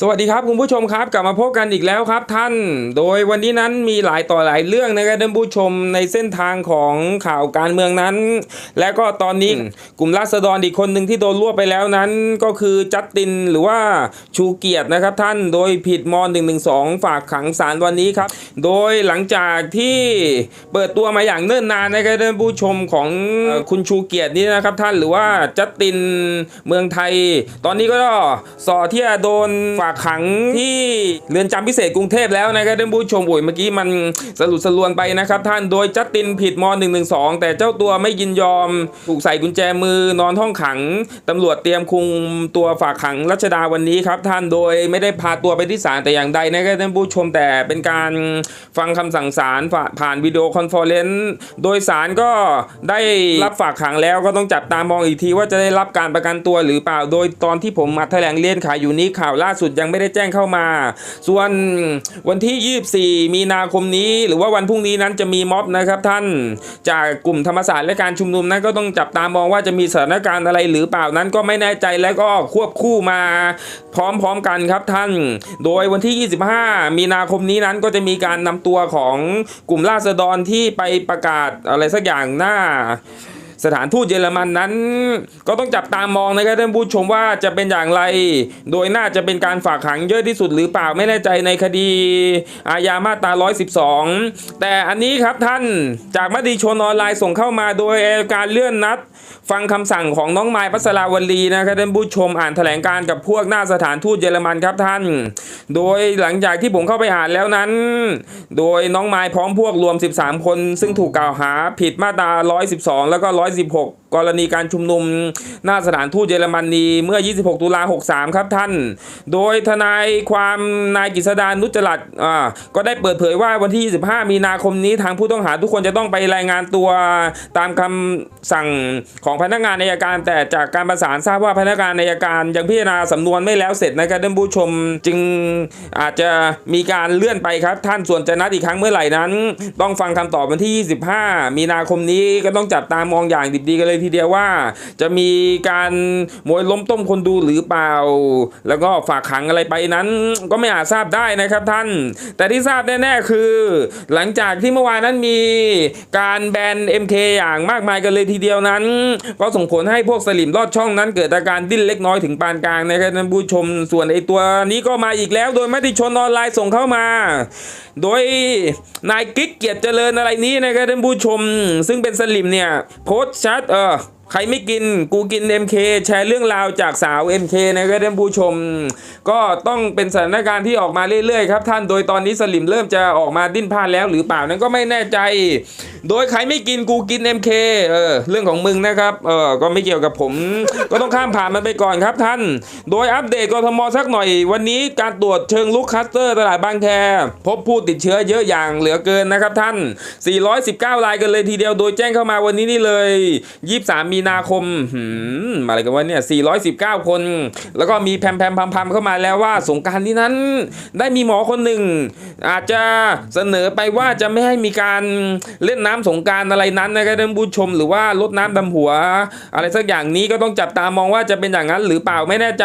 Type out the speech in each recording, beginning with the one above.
สวัสดีครับคุณผู้ชมครับกลับมาพบกันอีกแล้วครับท่าน โดยวันนี้นั้นมีหลายต่อหลายเรื่องนะครับท่านผู้ชมในเส้นทางของข่าวการเมืองนั้น และก็ตอนนี้กลุ่มราษฎรอีกคนหนึ่งที่โดนรวบไปแล้วนั้น ก็คือจัสตินหรือว่าชูเกียรตินะครับท่านโดยผิดม .112 ฝากขังศาลวันนี้ครับ โดยหลังจากที่เปิดตัวมาอย่างเนิ่นนานนะครับท่านผู้ชมของเอ่อคุณชูเกียรตินี่นะครับท่านหรือว่าจัสตินเมืองไทย ตอนนี้ก็สอที่จะโดนฝากขังที่เรือนจำพิเศษกรุงเทพแล้วนะครับท่านผู้ชมโอ้ยเมื่อกี้มันสลุดสลวนไปนะครับท่านโดยจัสตินผิดม .112 แต่เจ้าตัวไม่ยินยอม ถูกใส่กุญแจมือนอนห้องขังตำรวจเตรียมคุมตัวฝากขังรัชดาวันนี้ครับท่านโดยไม่ได้พาตัวไปที่ศาลแต่อย่างใดนะครับท่านผู้ชมแต่เป็นการฟังคำสั่งศาลผ่านวิดีโอคอนเฟอเรนซ์โดยศาลก็ได้รับฝากขังแล้วก็ต้องจับตามองอีกทีว่าจะได้รับการประกันตัวหรือเปล่า โดยตอนที่ผมมาแถลงเรียนข่าวอยู่นี้ข่าวล่าสุดยังไม่ได้แจ้งเข้ามา ส่วนวันที่ 24 มีนาคมนี้ หรือว่าวันพรุ่งนี้นั้นจะมีม็อบนะครับท่านจากกลุ่มธรรมศาสตร์และการชุมนุมนั้นก็ต้องจับตามองว่าจะมีสถานการณ์อะไรหรือเปล่านั้นก็ไม่แน่ใจและก็ควบคู่มาพร้อมๆกันครับท่าน โดยวันที่ 25 มีนาคมนี้นั้นก็จะมีการนำตัวของกลุ่มราษฎรที่ไปประกาศอะไรสักอย่างหน้า สถานทูตเยอรมันนั้น ก็ต้องจับตามองนะครับท่านผู้ชมว่าจะเป็นอย่างไร โดยน่าจะเป็นการฝากขังเยอะที่สุดหรือเปล่าไม่แน่ใจในคดี อาญามาตรา 112 แต่อันนี้ครับท่านจากมติชนออนไลน์ส่งเข้ามาโดยการเลื่อนนัด ฟังคำสั่งของน้องไม้พัสราวลีนะครับท่านผู้ชมอ่านแถลงการกับพวกหน้าสถานทูตเยอรมันครับท่าน โดยหลังจากที่ผมเข้าไปอ่านแล้วนั้น โดยน้องไม้พร้อมพวกรวม 13 คน ซึ่งถูกกล่าวหาผิดมาตรา 112 แล้วก็116 กรณีการชุมนุมหน้าสถานทูตเยอรมนีเมื่อ 26 ตุลา 63 ครับท่าน โดยทนายความนายกฤษดานุจจรัตน์อ่าก็ได้เปิดเผยว่าวันที่ 25 มีนาคมนี้ทางผู้ต้องหาทุกคนจะต้องไปรายงานตัวตามคำสั่งของพนักงานอัยการ แต่จากการประสานทราบว่าพนักงานอัยการยังพิจารณาสำนวนไม่แล้วเสร็จนะครับท่านผู้ชมจึงอาจจะมีการเลื่อนไปครับท่านส่วนจะนัดอีกครั้งเมื่อไหร่นั้น ต้องฟังคำตอบวันที่ 25 มีนาคมนี้ก็ต้องจับตามองอย่างดิบดีกันเลยทีีเดียวว่า จะมีการมวยล้มต้มคนดูหรือเปล่า แล้วก็ฝากขังอะไรไปนั้นก็ไม่อาจทราบได้นะครับท่าน แต่ที่ทราบแน่ๆคือ หลังจากที่เมื่อวานนั้นมีการแบน MK อย่างมากมายกันเลยทีเดียวนั้น ก็ส่งผลให้พวกสลิมลอดช่องนั้น เกิดอาการดิ้นเล็กน้อยถึงปานกลางนะครับท่านผู้ชมส่วนไอตัวนี้ก็มาอีกแล้ว โดยมติชนออนไลน์ส่งเข้ามา โดยนายกิ๊กเกียรติเจริญอะไรนี้นะครับท่านผู้ชม ซึ่งเป็นสลิมเนี่ยโพสต์ชัดเออ пока! ใครไม่กินกูกิน MK แชร์เรื่องราวจากสาว MK นะครับท่านผู้ชม ก็ต้องเป็นสถานการณ์ที่ออกมาเรื่อยๆครับท่านโดยตอนนี้สลิมเริ่มจะออกมาดิ้นพลาดแล้วหรือเปล่านั้นก็ไม่แน่ใจ โดยใครไม่กินกูกิน MK เออเรื่องของมึงนะครับเออก็ไม่เกี่ยวกับผม ก็ต้องข้ามผ่านมันไปก่อนครับท่าน โดยอัปเดตกทมสักหน่อย วันนี้การตรวจเชิงลุกคัสเตอร์ตลาดบางแคพบผู้ติดเชื้อเยอะอย่างเหลือเกินนะครับท่าน 419 รายกันเลยทีเดียวโดยแจ้งเข้ามาวันนี้นี่เลย 23มีนาคมหืมอะไรกันวะเนี่ย 419 คน แล้วก็มีแพมแพมพัมพัมเข้ามาแล้วว่าสงการที่นั้น ได้มีหมอคนหนึ่ง อาจจะเสนอไปว่าจะไม่ให้มีการเล่นน้ำสงการอะไรนั้นนะครับท่านผู้ชม หรือว่าลดน้ำดำหัว อะไรสักอย่างนี้ก็ต้องจับตามองว่าจะเป็นอย่างนั้นหรือเปล่าไม่แน่ใจ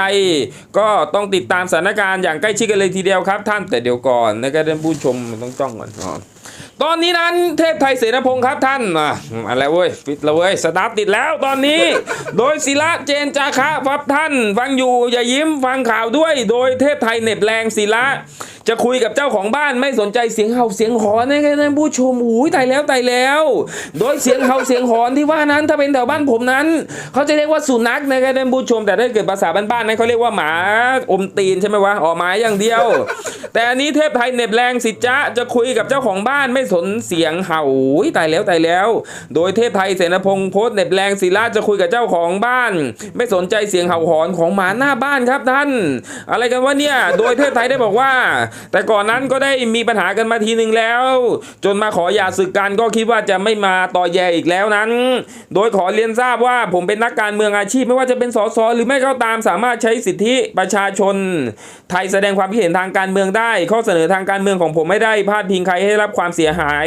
ก็ต้องติดตามสถานการณ์อย่างใกล้ชิดกันเลยทีเดียวครับท่านแต่เดี๋ยวก่อนนะครับท่านผู้ชมต้องจ้องก่อนอ ตอนนี้นั้นเทพไทยเสนาพงศ์ครับท่านอะอะไรเว้ยฟิตแล้วเว้ยสตาร์ทติดแล้วตอนนี้ โดยศิระเจนจาคะครับท่าน ฟังอยู่อย่ายิ้มฟังข่าวด้วย โดยเทพไทยเน็บแรงศิระ จะคุยกับเจ้าของบ้านไม่สนใจเสียงเห่าเสียงหอนนะครับท่านผู้ชมอุ้ยตายแล้วตายแล้ว โดยเสียงเห่าเสียงหอนที่ว่านั้นถ้าเป็นแถวบ้านผมนั้น เขาจะเรียกว่าสุนัขนะครับท่านผู้ชม แต่ถ้าเกิดภาษาบ้านๆนั้นเขาเรียกว่าหมาอมตีนใช่ไหมวะอ๋อหมาอย่างเดียว แต่อันนี้เทพไทยเน็บแรงสิจ๊ะจะคุยกับเจ้าของบ้านไม่สนเสียงเห่าอุ๊ยตายแล้วตายแล้ว โดยเทพไทยเสนาพงศ์โพสต์เน็บแรงศิลาจะคุยกับเจ้าของบ้าน ไม่สนใจเสียงเห่าหอนของหมาหน้าบ้านครับท่าน อะไรกันวะเนี่ยโดยเทพไทยได้บอกว่าแต่ก่อนนั้นก็ได้มีปัญหากันมาทีหนึ่งแล้ว จนมาขอหย่าศึกกันก็คิดว่าจะไม่มาต่อแย่อีกแล้วนั้น โดยขอเรียนทราบว่าผมเป็นนักการเมืองอาชีพไม่ว่าจะเป็นสสหรือไม่ก็ตามสามารถใช้สิทธิประชาชน ไทยแสดงความคิดเห็นทางการเมืองได้ ข้อเสนอทางการเมืองของผมไม่ได้พาดพิงใครให้รับความเสียหาย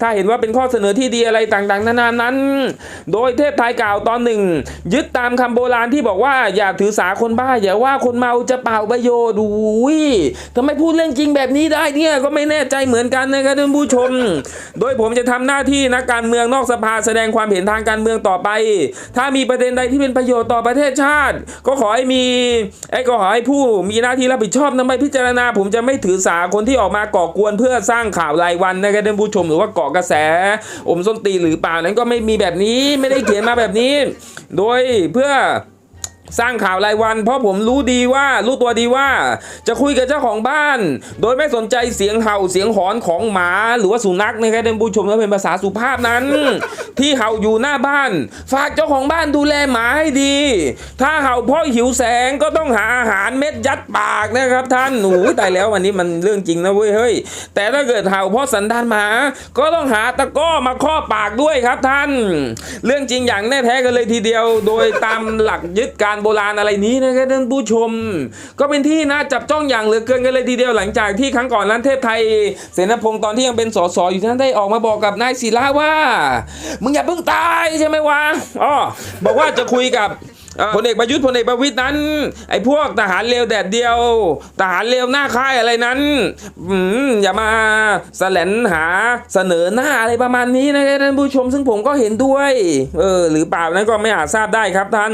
ถ้าเห็นว่าเป็นข้อเสนอที่ดีอะไรต่างๆนานานั้น โดยเทพไทยกล่าวตอนหนึ่ง ยึดตามคำโบราณที่บอกว่าอย่าถือสาคนบ้าอย่าว่าคนเมาจะเป่าประโยชน์อุ้ยทำไมพูดเรื่องจริงแบบนี้ได้เนี่ยก็ไม่แน่ใจเหมือนกันนะครับท่านผู้ชม โดยผมจะทำหน้าที่นักการเมืองนอกสภาแสดงความเห็นทางการเมืองต่อไป ถ้ามีประเด็นใดที่เป็นประโยชน์ต่อประเทศชาติ ก็ขอให้มีไอ้ก็ขอให้ผู้มีหน้าที่รับผิดชอบนำไปพิจารณา ผมจะไม่ถือสาคนที่ออกมาก่อกวนเพื่อสร้างข่าวรายวันนะครับท่านผู้ชมหรือว่าเกาะกระแส อมส้นตีหรือเปล่านั้นก็ไม่มีแบบนี้ไม่ได้เขียนมาแบบนี้ โดยเพื่อ สร้างข่าวรายวัน เพราะผมรู้ดีว่ารู้ตัวดีว่า จะคุยกับเจ้าของบ้าน โดยไม่สนใจเสียงเห่าเสียงหอนของหมาหรือว่าสุนัขนะครับท่านผู้ชมถ้าเป็นภาษาสุภาพนั้น ที่เห่าอยู่หน้าบ้าน ฝากเจ้าของบ้านดูแลหมาให้ดี ถ้าเห่าเพราะหิวแสงก็ต้องหาอาหารเม็ดยัดปากนะครับท่านโอ้ยตายแล้ววันนี้มันเรื่องจริงนะเว้ยเฮ้ยแต่ถ้าเกิดเห่าเพราะสันดานหมา ก็ต้องหาตะก้อมาครอบปากด้วยครับท่าน เรื่องจริงอย่างแน่แท้กันเลยทีเดียว โดยตามหลักยึดการโบราณอะไรนี้นะครับท่านผู้ชม ก็เป็นที่น่าจับจ้องอย่างเหลือเกินกันเลยทีเดียวหลังจากที่ครั้งก่อนร้านเทพไทย เสนาพงศ์ตอนที่ยังเป็นสสอยู่นั้นได้ออกมาบอกกับนายศิลาว่า มึงอย่าเพิ่งตายใช่ไหมวะอ๋อบอกว่าจะคุยกับ พลเอกประยุทธ์พลเอกประวิตยนั้น ไอ้พวกทหารเลวแดดเดียว ทหารเลวหน้าค่ายอะไรนั้นอย่ามาแสลนหาเสนอหน้าอะไรประมาณนี้นะครับท่านผู้ชมซึ่งผมก็เห็นด้วยเออหรือเปล่านั้นก็ไม่อาจทราบได้ครับท่าน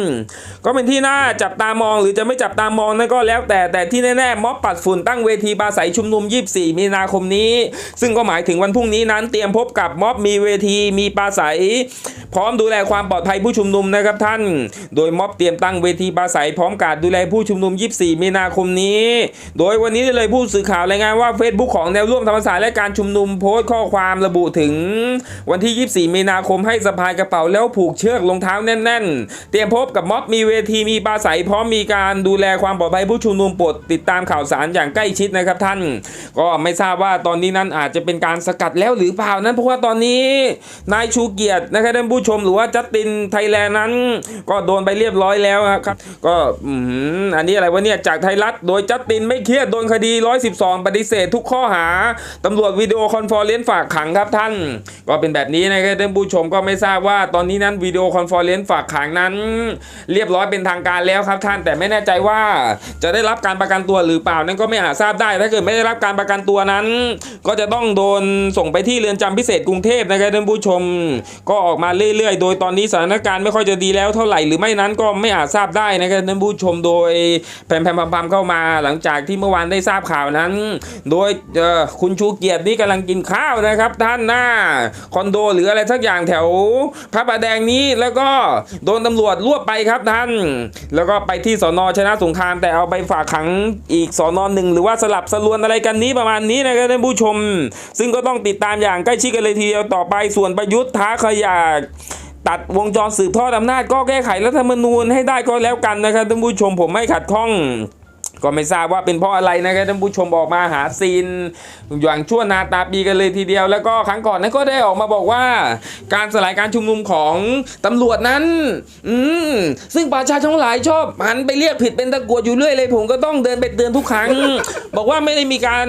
ก็เป็นที่น่าจับตามองหรือจะไม่จับตามองนั่นก็แล้วแต่แต่ที่แน่ๆม็อบปัดฝุ่นตั้งเวทีปราศัยชุมนุม 24 มีนาคมนี้ ซึ่งก็หมายถึงวันพรุ่งนี้นั้น เตรียมพบกับม็อบมีเวทีมีปราศัย พร้อมดูแลความปลอดภัยผู้ชุมนุมนะครับท่าน โดยม็อบเตรียมตั้งเวทีปราศัยพร้อมการดูแลผู้ชุมนุม 24 มีนาคมนี้ โดยวันนี้เลยผู้สื่อข่าวรายงานว่า Facebook ของแนวร่วมธรรมศาสตร์และการชุมนุมโพสต์ข้อความระบุถึง วันที่ 24 มีนาคมให้สะพายกระเป๋าแล้วผูกเชือกรองเท้าแน่น ๆ เตรียมพบกับม็อบมีเวทีมีปราศัยพร้อมมีการดูแลความปลอดภัยผู้ชุมนุมโปรดติดตามข่าวสารอย่างใกล้ชิดนะครับท่าน ก็ไม่ทราบว่าตอนนี้นั้นอาจจะเป็นการสกัดแล้วหรือเปล่านั้นเพราะว่าตอนนี้นายชูเกียรตินะครับท่านผู้ชมหรือว่าจัสตินไทยแลนด์นั้น ก็โดนไปเรียบร้อยแล้วครับ ก็อันนี้อะไรวะเนี่ยจากไทยรัฐโดยจัสตินไม่เครียดโดนคดี 112 ปฏิเสธทุกข้อหาตำรวจวิดีโอคอนเฟอเรนซ์ฝากขังครับท่าน ก็เป็นแบบนี้นะครับท่านผู้ชมก็ไม่ทราบว่าตอนนี้นั้นวิดีโอคอนเฟอเรนซ์ฝากขังนั้น เรียบร้อยเป็นทางการแล้วครับท่านแต่ไม่แน่ใจว่าจะได้รับการประกันตัวหรือเปล่านั่นก็ไม่อาจทราบได้ ถ้าเกิดไม่ได้รับการประกันตัวนั้น ก็จะต้องโดนส่งไปที่เรือนจำพิเศษกรุงเทพนะครับท่านผู้ชม ก็ออกมาเรื่อยๆ โดยตอนนี้สถานการณ์ไม่ค่อยจะดีแล้วเท่าไหร่หรือไม่นั้นก็ไม่อาจทราบได้นะครับท่านผู้ชมโดยแผ่มๆๆๆเข้ามาหลังจากที่เมื่อวานได้ทราบข่าวนั้น โดยคุณชูเกียรตินี่กำลังกินข้าวนะครับ ท่านหน้าคอนโดหรืออะไรสักอย่างแถวพระประแดงนี้แล้วก็โดนตำรวจรวบไปครับท่าน แล้วก็ไปที่สอนอชนะสงคราม แต่เอาไปฝากขังอีกสอนอหนึ่งหรือว่าสลับสลวนอะไรกันนี้ประมาณนี้นะครับท่านผู้ชม ซึ่งก็ต้องติดตามอย่างใกล้ชิดกันเลยทีเดียวต่อไปส่วนประยุทธ์ท้าขยะ ตัดวงจรสืบทอดอำนาจก็แก้ไขรัฐธรรมนูญให้ได้ก็แล้วกันนะครับท่านผู้ชมผมไม่ขัดข้อง ก็ไม่ทราบว่าเป็นเพราะอะไรนะครับท่านผู้ชมออกมาหาซีนอย่างชั่วนาตาปีกันเลยทีเดียว แล้วก็ครั้งก่อนนั้นก็ได้ออกมาบอกว่า การสลายการชุมนุมของตำรวจนั้น อืมซึ่งประชาชนหลายชอบหันไปเรียกผิดเป็นตะกวดอยู่เรื่อยเลย ผมก็ต้องเดินไปเตือนทุกครั้ง บอกว่าไม่ได้มีการ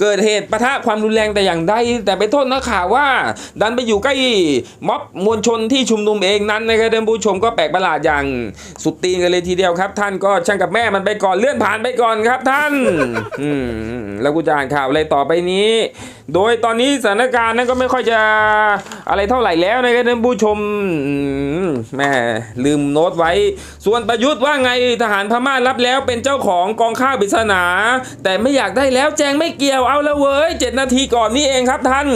เกิดเหตุประทะความรุนแรงแต่อย่างใดแต่ไปโทษนักข่าวว่า ดันไปอยู่ใกล้ม็อบมวลชนที่ชุมนุมเองนั้นนะครับท่านผู้ชมก็แปลกประหลาดอย่างสุดตีนกันเลยทีเดียวครับ ท่านก็ช่างกับแม่มันไปก่อนเลื่อนผ่านไปก่อนครับท่านแล้วกูจะอ่านข่าวอะไรต่อไปนี้ โดยตอนนี้สถานการณ์นั้นก็ไม่ค่อยจะอะไรเท่าไหร่แล้วนะครับท่านผู้ชมแม่ลืมโน้ตไว้ ส่วนประยุทธ์ว่าไงทหารพม่ารับแล้วเป็นเจ้าของกองข้าวปริศนา แต่ไม่อยากได้แล้วแจงไม่เกี่ยวเอาแล้วเว้ยเจ็ดนาทีก่อนนี้เองครับท่าน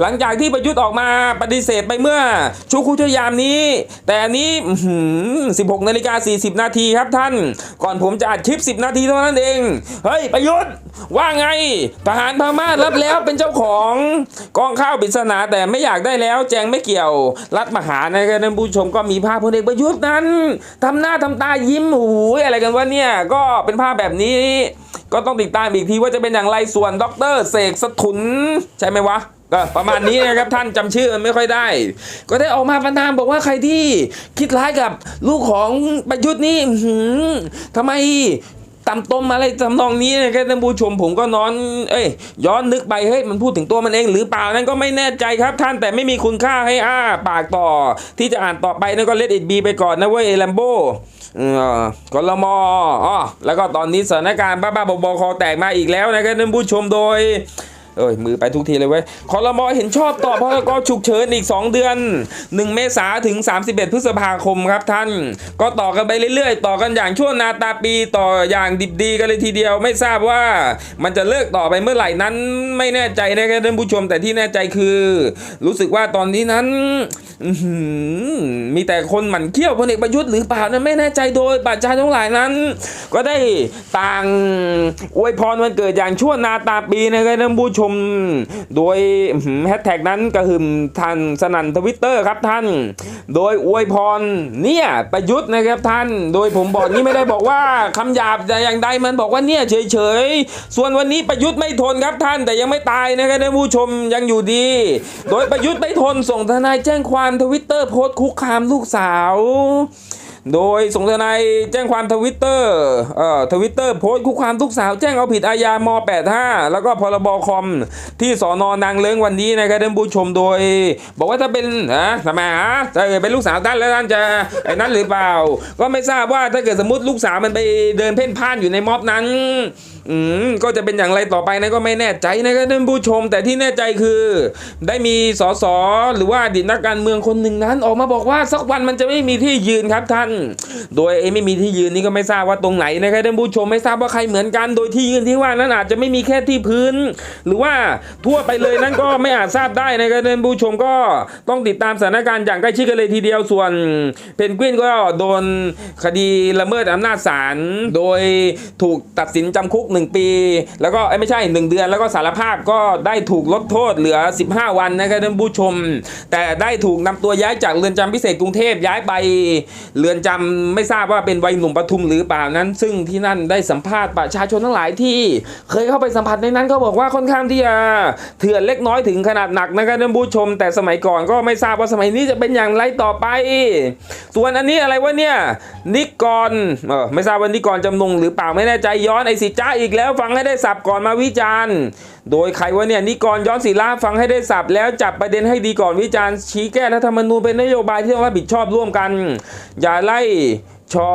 หลังจากที่ประยุทธ์ออกมาปฏิเสธไปเมื่อชุกคุชยามนี้ แต่อันนี้16นาฬิกา40 นาทีครับท่าน ก่อนผมจะอัดคลิป 10 นาทีเท่านั้นเอง เฮ้ย ประยุทธ์ว่าไงทหารพม่ารับแล้วเป็นเจ้าของกองข้าวปริศนาแต่ไม่อยากได้แล้ว แจงไม่เกี่ยว รัฐมหานะครับท่านผู้ชมก็มีภาพพลเอกประยุทธ์นั้นทำหน้าทำตายิ้มโอ้ยอะไรกันวะเนี่ยก็เป็นภาพแบบนี้ก็ต้องติดตามอีกทีว่าจะเป็นอย่างไรส่วนดรเสกสถุน ใช่ไหมวะก็ประมาณนี้นะครับท่านจำชื่อมันไม่ค่อยได้ ก็ได้ออกมาประนามบอกว่าใครที่คิดร้ายกับลูกของประยุทธ์นี่อื้อหือทำไม ตำต้มอะไรทำนองนี้นะครับท่านผู้ชมผมก็นอน เอ้ย ย้อนนึกไปเฮ้ยมันพูดถึงตัวมันเองหรือเปล่านั้นก็ไม่แน่ใจครับท่านแต่ไม่มีคุณค่าให้อ้าปากต่อ ที่จะอ่านต่อไปนั่นก็เลดอิดบีไปก่อนนะเว้ยแลมโบเออกลมอ๋อแล้วก็ตอนนี้สถานการณ์บ้าๆบอๆคอแตกมาอีกแล้วนะครับท่านผู้ชมโดย เอ้ยมือไปทุกทีเลยเว้ยคอรมอเห็นชอบต่อพรกฉุกเฉินอีก 2 เดือน 1 เมษาถึง 31 พฤษภาคมครับท่าน ก็ต่อกันไปเรื่อยๆ ต่อกันอย่างชั่วนาตาปีต่ออย่างดิบดีกันเลยทีเดียวไม่ทราบว่ามันจะเลิกต่อไปเมื่อไหร่นั้นไม่แน่ใจนะครับท่านผู้ชมแต่ที่แน่ใจคือ รู้สึกว่าตอนนี้นั้นมีแต่คนหมั่นเคี้ยวพลเอกประยุทธ์หรือเปล่านั้นไม่แน่ใจโดยประชาชนทั้งหลายนั้น ก็ได้ต่างอวยพรวันเกิดอย่างชั่วนาตาปีนะครับท่านผู้ชม โดยแฮชแท็กนั้นกระหึ่มทันสนั่นทวิตเตอร์ครับท่าน โดยอวยพรเนี่ยประยุทธ์นะครับท่าน โดยผมบอกนี้ไม่ได้บอกว่าคำหยาบแต่อย่างใดมันบอกว่าเนี่ยเฉยๆ ส่วนวันนี้ประยุทธ์ไม่ทนครับท่าน แต่ยังไม่ตายนะครับท่านผู้ชมยังอยู่ดี โดยประยุทธ์ไม่ทนส่งทนายแจ้งความทวิตเตอร์โพสต์คุกคามลูกสาว โดยสงทนายแจ้งความทวิตเตอร์เอ่อทวิตเตอร์โพสต์คุกคามทุกสาวแจ้งเอาผิดอาญาม85 แล้วก็พรบคอมที่สอนอนางเลิ้งวันนี้นะครับท่านผู้ชมโดย บอกว่าถ้าเป็นนะทำไมฮะถ้าเกิดเป็นลูกสาวท่านแล้วท่านจะไอ้นั้นหรือเปล่า ก็ไม่ทราบว่าถ้าเกิดสมมติลูกสาวมันไปเดินเพ่นพ่านอยู่ในม็อบนั้นอืมก็จะเป็นอย่างไรต่อไปนะก็ไม่แน่ใจนะครับท่านผู้ชม แต่ที่แน่ใจคือ ได้มีสสหรือว่าอดีตนักการเมืองคนหนึ่งนั้น ออกมาบอกว่าสักวันมันจะไม่มีที่ยืนครับท่านโดยไอ้ไม่มีที่ยืนนี่ก็ไม่ทราบว่าตรงไหนนะครับท่านผู้ชมไม่ทราบว่าใครเหมือนกัน โดยที่ยืนที่ว่านั้นอาจจะไม่มีแค่ที่พื้น หรือว่าทั่วไปเลยนั้นก็ไม่อาจทราบได้นะครับท่านผู้ชมก็ต้องติดตามสถานการณ์อย่างใกล้ชิดกันเลยทีเดียวส่วน เพนกวินก็โดนคดีละเมิดอำนาจศาลโดยถูกตัดสินจำคุก 1 ปี แล้วก็เอ้ไม่ใช่ 1 เดือน แล้วก็สารภาพก็ได้ถูกลดโทษเหลือ 15 วันนะครับท่านผู้ชม แต่ได้ถูกนำตัวย้ายจากเรือนจำพิเศษกรุงเทพย้ายไปเรือนจำไม่ทราบว่าเป็นวัยหนุ่มปทุมหรือเปล่านั้น ซึ่งที่นั่นได้สัมภาษณ์ประชาชนทั้งหลายที่ เคยเข้าไปสัมผัสในนั้นก็บอกว่าค่อนข้างที่จะเถื่อนเล็กน้อยถึงขนาดหนักนะครับท่านผู้ชม แต่สมัยก่อนก็ไม่ทราบว่าสมัยนี้จะเป็นอย่างไรต่อไป ส่วนอันนี้อะไรวะเนี่ยนิกรเออไม่ทราบว่านิกรจำนงหรือเปล่าไม่แน่ใจย้อนไอสิจ้าอีกแล้วฟังให้ได้สับก่อนมาวิจารณ์ โดยใครวะเนี่ยนิกรย้อนศิลาฟังให้ได้สับแล้วจับประเด็นให้ดีก่อนวิจารณ์ชี้แก้รัฐธรรมนูญเป็นนโยบายที่ต้องรับผิดชอบร่วมกันอย่าไล่ชอ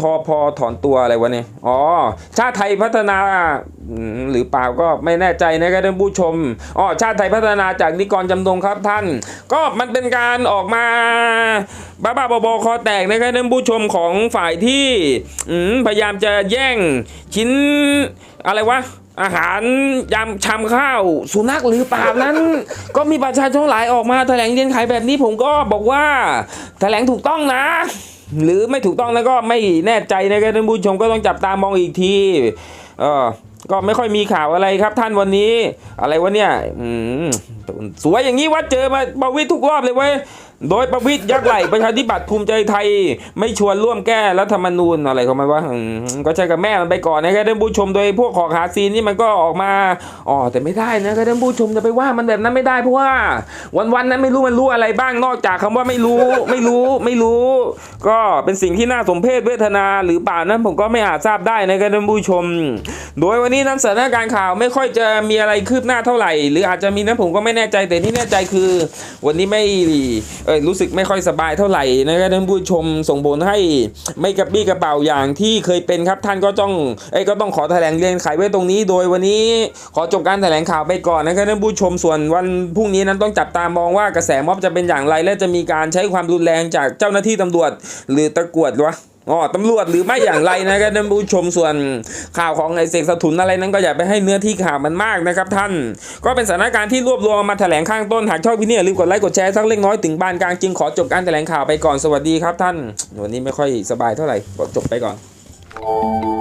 ทอพอถอนตัวอะไรวะเนี่ย อ๋อ ชาติไทยพัฒนาหรือเปล่าก็ไม่แน่ใจนะครับท่านผู้ชม อ๋อ ชาติไทยพัฒนาจากนิกรจำนงครับท่าน ก็มันเป็นการออกมาบ้าๆบอคอแตกนะครับท่านผู้ชมของฝ่ายที่พยายามจะแย่งชิ้นอะไรวะอาหารยำชามข้าว สุนัขหรือเปล่านั้น ก็มีประชาชนหลายออกมาแถลงเรียนไขแบบนี้ผมก็บอกว่า แถลงถูกต้องนะ หรือไม่ถูกต้องแล้วก็ไม่แน่ใจนะครับท่านผู้ชมก็ต้องจับตามองอีกทีเออก็ไม่ค่อยมีข่าวอะไรครับท่านวันนี้ อะไรวะเนี่ยอืมสวยอย่างนี้วัดเจอมาบาวิทุกรอบเลยเว้ย โดยประวิตรยักษ์ไหลประชาธิปัตย์ภูมิใจไทย ไม่ชวนร่วมแก้รัฐธรรมนูญอะไรของมันวะอืมก็ใช่กับแม่มันไปก่อนนะครับท่านผู้ชมโดยพวกขอขาซีนนี่มันก็ออกมาอ๋อแต่ไม่ได้นะครับท่านผู้ชมจะไปว่ามันแบบนั้นไม่ได้เพราะว่า วันๆนั้นไม่รู้มันรู้อะไรบ้างนอกจากคำว่าไม่รู้ไม่รู้ไม่รู้ ก็เป็นสิ่งที่น่าสมเพชเวทนาหรือเปล่านั้นผมก็ไม่อาจทราบได้นะครับท่านผู้ชม โดยวันนี้นั้นสถานการณ์ข่าวไม่ค่อยจะมีอะไรคืบหน้าเท่าไหร่ หรืออาจจะมีนั้นผมก็ไม่แน่ใจแต่ที่แน่ใจคือ วันนี้ไม่ออรู้สึกไม่ค่อยสบายเท่าไหร่นะครับท่านผู้ชมส่งผลให้ไม่กระปี้กระเป๋าอย่างที่เคยเป็นครับท่านก็ต้องเอ้ยก็ต้องขอแถลงเรียนไขไว้ตรงนี้ โดยวันนี้ขอจบการแถลงข่าวไปก่อนนะครับท่านผู้ชมส่วนวันพรุ่งนี้นั้นต้องจับตามองว่ากระแสม็อบจะเป็นอย่างไร และจะมีการใช้ความรุนแรงจากเจ้าหน้าที่ตำรวจ หรือตะกรวดวะ อ๋อตำรวจหรือไม่อย่างไรนะครับท่านผู้ชมส่วนข่าวของไอเสกสถุนอะไรนั้นก็อย่าไปให้เนื้อที่ข่าวมันมากนะครับท่าน ก็เป็นสถานการณ์ที่รวบรวมมาแถลงข้างต้นหากชอบพี่เนี่ยาลืมกดไลค์กดแชร์สักเล็กน้อยถึงบานกลางจึงขอจบการแถลงข่าวไปก่อนสวัสดีครับท่าน วันนี้ไม่ค่อยสบายเท่าไหร่ก็จบไปก่อน